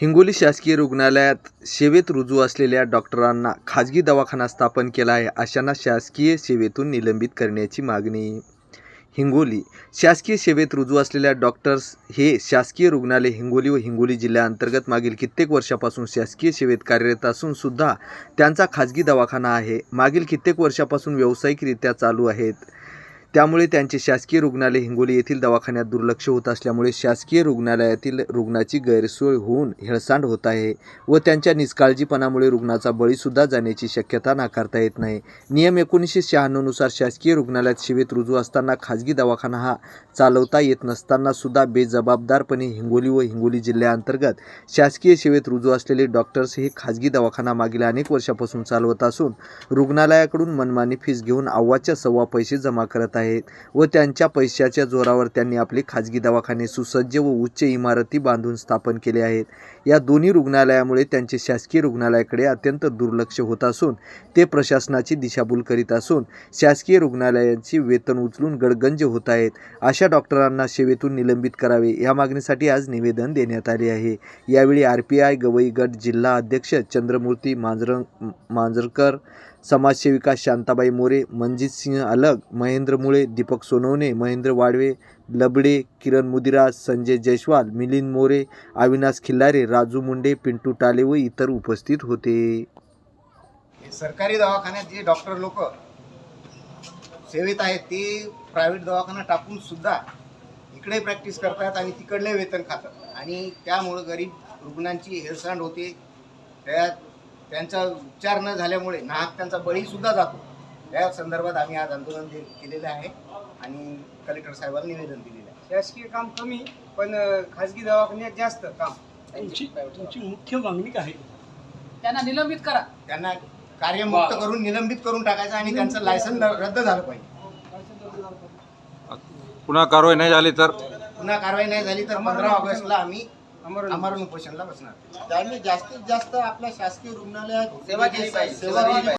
हिंगोली शासकीय रुग्णालयात सेवेत रुजू असलेल्या डॉक्टरांना खाजगी दवाखाना स्थापन केला आहे अशांना शासकीय सेवेतून निलंबित करण्याची मागणी. हिंगोली शासकीय सेवेत रुजू असलेल्या डॉक्टर्स हे शासकीय रुग्णालय हिंगोली व हिंगोली जिल्ह्याअंतर्गत मागील कित्येक वर्षापासून शासकीय सेवेत कार्यरत असून सुद्धा त्यांचा खाजगी दवाखाना आहे. मागील कित्येक वर्षापासून व्यावसायिकरित्या चालू आहेत. त्यामुळे त्यांचे शासकीय रुग्णालय हिंगोली येथील दवाखान्यात दुर्लक्ष होत असल्यामुळे शासकीय रुग्णालयातील रुग्णाची गैरसोय होऊन हेळसांड होत आहे व त्यांच्या निष्काळजीपणामुळे रुग्णाचा बळीसुद्धा जाण्याची शक्यता नाकारता येत नाही. नियम एकोणीसशे शहाण्णवनुसार शासकीय रुग्णालयात सेवेत रुजू असताना खाजगी दवाखाना हा चालवता येत नसताना सुद्धा बेजबाबदारपणे हिंगोली व हिंगोली जिल्ह्याअंतर्गत शासकीय सेवेत रुजू असलेले डॉक्टर्स हे खाजगी दवाखाना मागील अनेक वर्षापासून चालवत असून रुग्णालयाकडून मनमानी फीस घेऊन अव्वाच्या सव्वा पैसे जमा करत आहेत. व त्यांच्या पैशाच्या जोरावर त्यांनी आपले खाजगी दवाखाने सुसज्ज व उच्च इमारती बांधून स्थापन केले आहेत. या दोन्ही रुग्णालयामुळे त्यांचे शासकीय रुग्णालयाकडे अत्यंत दुर्लक्ष होत असून ते प्रशासनाची दिशाभूल करीत असून शासकीय रुग्णालयांची वेतन उचलून गडगंज होत आहेत. अशा डॉक्टरांना सेवेतून निलंबित करावे या मागणीसाठी आज निवेदन देण्यात आले आहे. यावेळी आर पी आय गवई गट जिल्हा अध्यक्ष चंद्रमूर्ती मांजर मांजरकर समाजसेविका शांताबाई मोरे मनजित सिंह अलग महेंद्र मुळे दीपक सोनवणे महेंद्र वाडवे लबडे किरण मुदिराज संजय जयस्वाल मिलिंद मोरे अविनाश खिल्लारे राजू मुंडे पिंटू टाले व इतर उपस्थित होते. सरकारी दवाखान्यात जे डॉक्टर लोक सेवेत आहेत ते प्रायव्हेट दवाखाना टाकून सुद्धा इकडे प्रॅक्टिस करतात आणि तिकडले वेतन खातात. आणि त्यामुळं गरीब रुग्णांची हेळसांड होते. त्या त्यांचा उपचार न झाल्यामुळे नाहक त्यांचा बळीसुद्धा जातो. त्या संदर्भात आम्ही आज आंदोलन दे- केलेलं आहे आणि कलेक्टर साहेबांना निवेदन दिलेलं आहे. शासकीय काम कमी पण खाजगी दवाखान्यात जास्त काम. तुमची तुमची मुख्य मागणी काय आहे? त्यांना निलंबित करा. त्यांना कार्यमुक्त करून निलंबित करून टाकायचं आणि त्यांचं लायसन रद्द झालं पाहिजे. पुन्हा कारवाई नाही झाली तर? पुन्हा कारवाई नाही झाली तर पंधरा ऑगस्टला आम्ही अमरण उपोषणला बसणार त्यांनी जास्तीत जास्त आपल्या शासकीय रुग्णालयात सेवा केली पाहिजे. सेवा केली पाहिजे